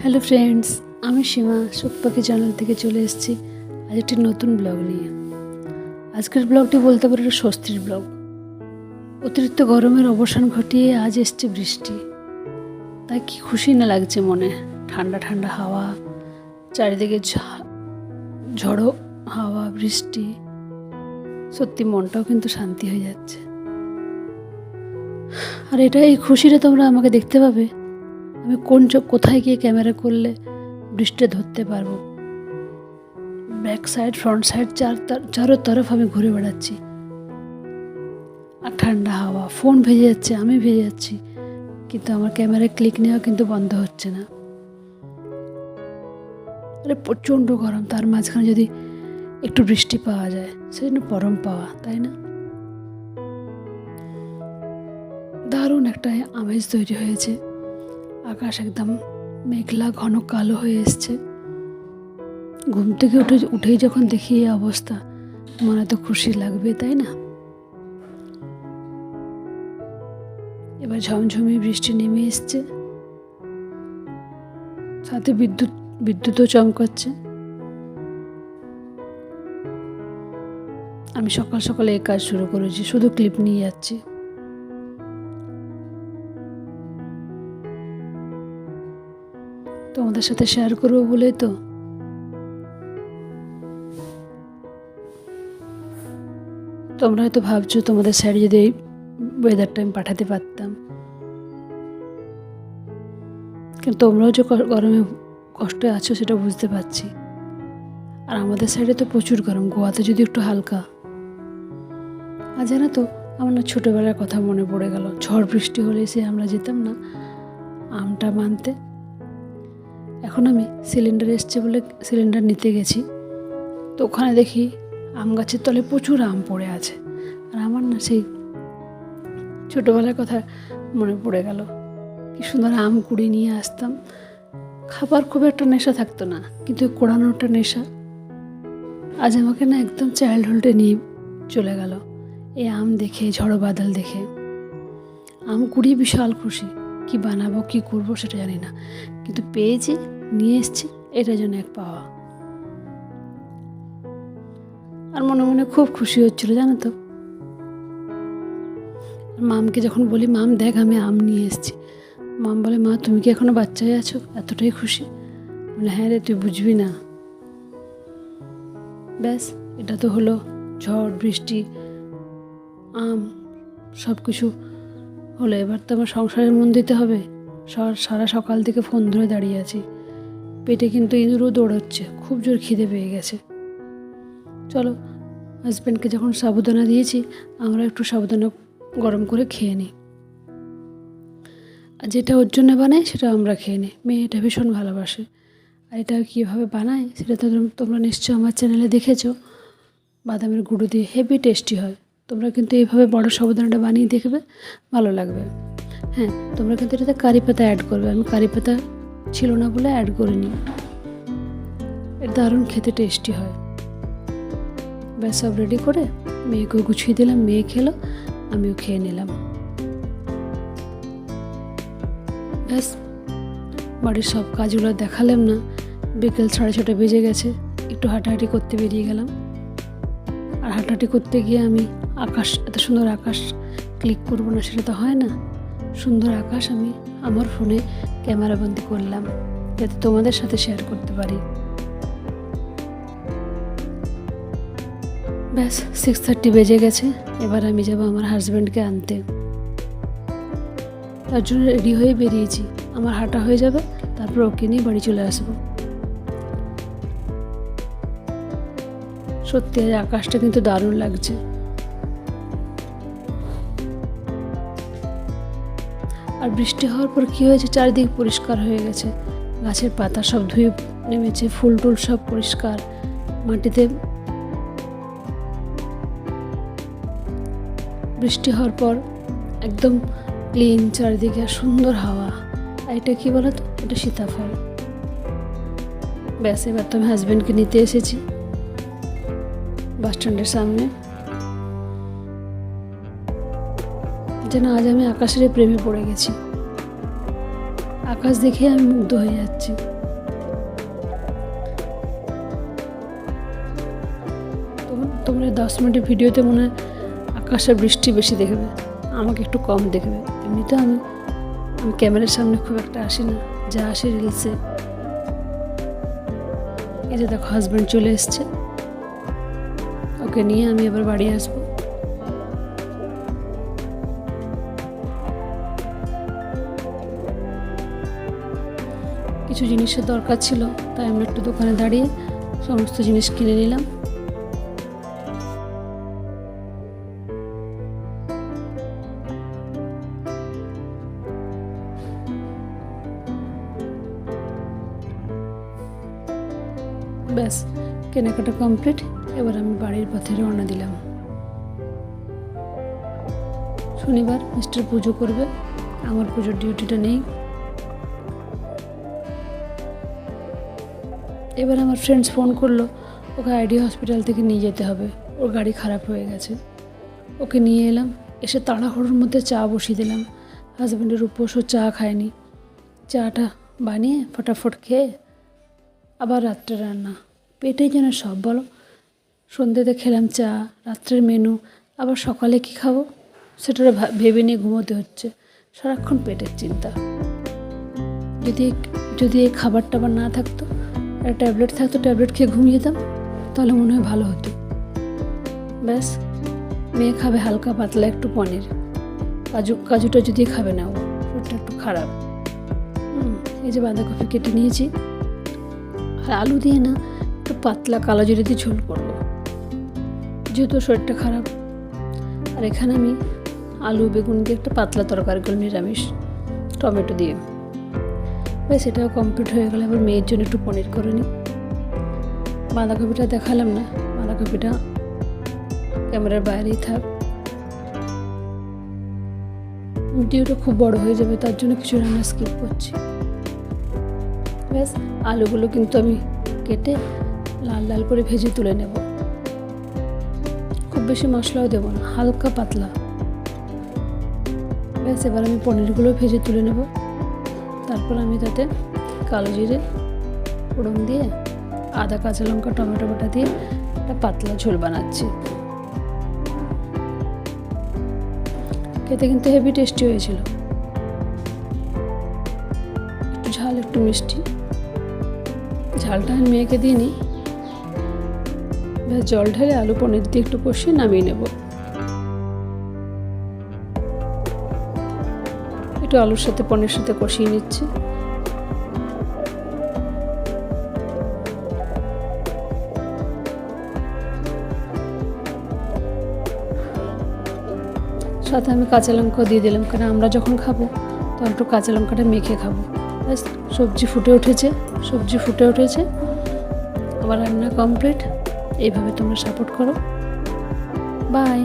Hello friends আমি সীমা সুখ পাখি চ্যানেল থেকে চলে এসেছি। আজ একটি নতুন ব্লগ নিয়ে। আজকের ব্লগটি বলতে পারো স্বস্তির ব্লগ অতিরিক্ত গরমের অবসান ঘটিয়ে আজ এসছে বৃষ্টি। তাই কি খুশি না লাগছে মনে? ঠান্ডা ঠান্ডা হাওয়া, চারিদিকে ঝড়ো হাওয়া, বৃষ্টি। সত্যি মনটাও কিন্তু শান্তি হয়ে যাচ্ছে। আর এটা এই খুশিটা তোমরা আমাকে দেখতে পাবে। আমি কোন চোখ কোথায় গিয়ে ক্যামেরা করলে বৃষ্টি ধরতে পারব? ব্যাক সাইড, ফ্রন্ট সাইড, চার চারো তরফ আমি ঘুরে বেড়াচ্ছি। আর ঠান্ডা হাওয়া, ফোন ভেজে যাচ্ছে, আমি ভেজে যাচ্ছি। কিন্তু আমার ক্যামেরায় ক্লিক নেওয়া কিন্তু বন্ধ হচ্ছে না। আরে প্রচণ্ড গরম, তার মাঝখানে যদি একটু বৃষ্টি পাওয়া যায়, সেজন্য পরম পাওয়া, তাই না? দারুণ একটা আমেজ তৈরি হয়েছে। আকাশ একদম মেঘলা, ঘন, কালো হয়ে এসছে। ঘুম থেকে উঠে, উঠেই যখন দেখি এই অবস্থা, মনে তো খুশি লাগবে, তাই না? এবার ঝমঝমি বৃষ্টি নেমে এসছে। সাথে বিদ্যুৎ, বিদ্যুৎও চমকাচ্ছে। আমি সকাল সকালে এই কাজ শুরু করেছি, শুধু ক্লিপ নিয়ে যাচ্ছি। তোমাদের সাথে শেয়ার করব বলেই তো। তোমরা হয়তো ভাবছ তোমাদের স্যার যদি এই ওয়েদারটা আমি পাঠাতে পারতাম। কিন্তু তোমরাও যে গরমে কষ্টে আছো সেটা বুঝতে পারছি। আর আমাদের সাইডে তো প্রচুর গরম, গোয়াতে যদি একটু হালকা। আর জানো তো, আমার না ছোটোবেলার কথা মনে পড়ে গেল। ঝড় বৃষ্টি হলে সে আমরা যেতাম না, আমটা মানতে। এখন আমি সিলিন্ডার এসছে বলে সিলিন্ডার নিতে গেছি। তো ওখানে দেখি আম গাছের তলে প্রচুর আম পড়ে আছে। আর আমার না সেই ছোটোবেলার কথা মনে পড়ে গেল। কি সুন্দর আম কুড়ি নিয়ে আসতাম। খাবার খুব একটা নেশা থাকতো না, কিন্তু কোড়ানোটা নেশা আজ আমাকে না একদম চাইল্ডহুডে নিয়ে চলে গেল। এই আম দেখে, ঝড়ো বাদল দেখে। আম কুড়িয়ে বিশাল খুশি। কি বানাবো, কি করব সেটা জানি না। কিন্তু পেয়েছি, নিয়ে এসেছি, এটা যেন এক পাওয়া। আর মনে মনে খুব খুশি হচ্ছিল, জানো তো। মামকে যখন বলি, মাম, দেখ, আমি আম নিয়ে এসেছি। মাম বলে, মা, তুমি কি এখনও বাচ্চাই আছো? এতটাই খুশি। বলে হ্যাঁ রে, তুই বুঝবি না। ব্যাস, এটা তো হলো ঝড়, বৃষ্টি, আম সব কিছু হলো, এবার তো আমার সংসারের মন দিতে হবে। সারা সকাল থেকে ফোন ধরে দাঁড়িয়ে আছি। পেটে কিন্তু ইঁদুরও দৌড়াচ্ছে, খুব জোর খিদে পেয়ে গেছে। চলো হাজব্যান্ডকে যখন সাবুদানা দিয়েছি, আমরা একটু সাবুদানা গরম করে খেয়ে নিই। আর যেটা ওর জন্য বানাই সেটা আমরা খেয়ে নিই। মেয়ে এটা ভীষণ ভালোবাসে। আর এটা কীভাবে বানায়, সেটা তো তোমরা নিশ্চয়ই আমার চ্যানেলে দেখেছ। বাদামের গুঁড়ো দিয়ে হেভি টেস্টি হয়। তোমরা কিন্তু এইভাবে বড় সাবুদানাটা বানিয়ে দেখবে, ভালো লাগবে। হ্যাঁ তোমরা কিন্তু এটাতে কারি পাতা অ্যাড করবে। আমি কারি পাতা ছিল না বলে অ্যাড করিনি। এর দারুণ খেতে টেস্টি হয়। ব্যাস, সব রেডি করে মেয়েকেও গুছিয়ে দিলাম। মেয়ে খেলো, আমিও খেয়ে নিলাম। ব্যাস, বাড়ির সব কাজগুলো দেখালাম না। বিকেল সাড়ে ছটা বেজে গেছে। একটু হাঁটাহাঁটি করতে বেরিয়ে গেলাম। আর হাঁটাহাঁটি করতে গিয়ে আমি আকাশ, এত সুন্দর আকাশ ক্লিক করব না, সেটা তো হয় না। সুন্দর আকাশ, আমি আমার ফোনে ক্যামেরাবন্দি করলাম, যাতে তোমাদের সাথে শেয়ার করতে পারি। ব্যাস সিক্স থার্টি বেজে গেছে, এবার আমি যাব আমার হাজব্যান্ডকে আনতে। তার জন্য রেডি হয়ে বেরিয়েছি, আমার হাঁটা হয়ে যাবে, তারপর ওকে নিয়ে বাড়ি চলে আসব। সত্যি আকাশটা কিন্তু দারুণ লাগছে। আর বৃষ্টি হওয়ার পর কী হয়েছে? চারিদিক পরিষ্কার হয়ে গেছে। গাছের পাতা সব ধুয়ে নেমেছে, ফুল টুল সব পরিষ্কার। মাটিতে বৃষ্টি হওয়ার পর একদম ক্লিন, চারিদিকে সুন্দর হাওয়া। আর এটা কী বলো তো এটা সীতাফল। ব্যাস, এবার তো আমি হাজব্যান্ডকে নিতে এসেছি। বাস স্ট্যান্ডের সামনে। যেন আজ আমি আকাশের প্রেমে পড়ে গেছি। আকাশ দেখে আমি মুগ্ধ হয়ে যাচ্ছি। তোম- তোমরা দশ মিনিটের ভিডিওতে মনে হয় আকাশ আর বৃষ্টি বেশি দেখবে। আমাকে একটু কম দেখবে। এমনিতে আমি আমি ক্যামেরার সামনে খুব একটা আসি না। যা আসে রিলসে। এই যে দেখো হাজব্যান্ড চলে এসছে। ওকে নিয়ে আমি এবার বাড়ি আসব। কিছু জিনিসের দরকার ছিল, তাই আমরা একটু দোকানে দাঁড়িয়ে সমস্ত জিনিস কিনে নিলাম। ব্যাস, কেনাকাটা কমপ্লিট, এবার আমি বাড়ির পথে রওনা দিলাম। শনিবার মিস্টার পুজো করবে, আমার পুজোর ডিউটিটা নেই। এবার আমার ফ্রেন্ডস ফোন করল, ওকে আইডি হসপিটাল থেকে নিয়ে যেতে হবে। ওর গাড়ি খারাপ হয়ে গেছে। ওকে নিয়ে এলাম, এসে তাড়াহুড়োর মধ্যে চা বসিয়ে দিলাম। হাজব্যান্ডের উপোস ও চা খায়নি। চাটা বানিয়ে ফটাফট খেয়ে আবার রাত্রে রান্না। পেটে যেন সব বলো, সন্ধ্যেতে খেলাম চা, রাত্রের মেনু আবার সকালে কি খাব? সেটা ভেবে নিয়ে ঘুমোতে হচ্ছে। সারাক্ষণ পেটের চিন্তা। যদি যদি এই খাবার টাবার না থাকতো আর ট্যাবলেট থাকতো, ট্যাবলেট খেয়ে ঘুমিয়ে যেতাম, তাহলে মনে হয় ভালো হতো। ব্যাস, মেয়ে খাবে হালকা পাতলা একটু পনির। কাজু, কাজুটা যদি খাবে না ওটা একটু খারাপ। এই যে বাঁধাকপি কেটে নিয়েছি। আর আলু দিয়ে না, একটু পাতলা কালো জিরে দিয়ে ঝোল করব। যেহেতু শরীরটা খারাপ। আর এখানে আমি আলু, বেগুন দিয়ে একটা পাতলা তরকারি করলাম নিরামিষ। টমেটো দিয়ে। ব্যাস এটাও কমপ্লিট হয়ে গেলে। আবার মেয়ের জন্য একটু পনির করে নিই। বাঁধাকপিটা দেখালাম না। বাঁধাকপিটা ক্যামেরার বাইরেই থাক। ভিডিওটা খুব বড় হয়ে যাবে, তার জন্য কিছু রান্না স্কিপ করছি। ব্যাস, আলুগুলো কিন্তু আমি কেটে লাল লাল করে ভেজে তুলে নেব। খুব বেশি মশলাও দেবো না, হালকা পাতলা। ব্যাস, এবার আমি পনিরগুলো ভেজে তুলে নেব। তারপর আমি তাতে কালো জিরে, ফোড়ন দিয়ে আদা, কাঁচা লঙ্কা, টমেটো বাটা দিয়ে একটা পাতলা ঝোল বানাচ্ছি। খেতে কিন্তু হেভি টেস্টি হয়েছিল। একটু ঝাল, একটু মিষ্টি। ঝালটা আমি মেয়েকে দিইনি জল ঢেলে আলু পনির দিয়ে একটু কষিয়ে নামিয়ে নেব। একটু আলুর সাথে, পনির সাথে কষিয়ে নিচ্ছি। সাথে আমি কাঁচা লঙ্কাও দিয়ে দিলাম, কারণ আমরা যখন খাব, তখন একটু কাঁচা লঙ্কাটা মেখে খাব। ব্যাস, সবজি ফুটে উঠেছে, সবজি ফুটে উঠেছে। আমার রান্না কমপ্লিট। এইভাবে তোমরা সাপোর্ট করো। বাই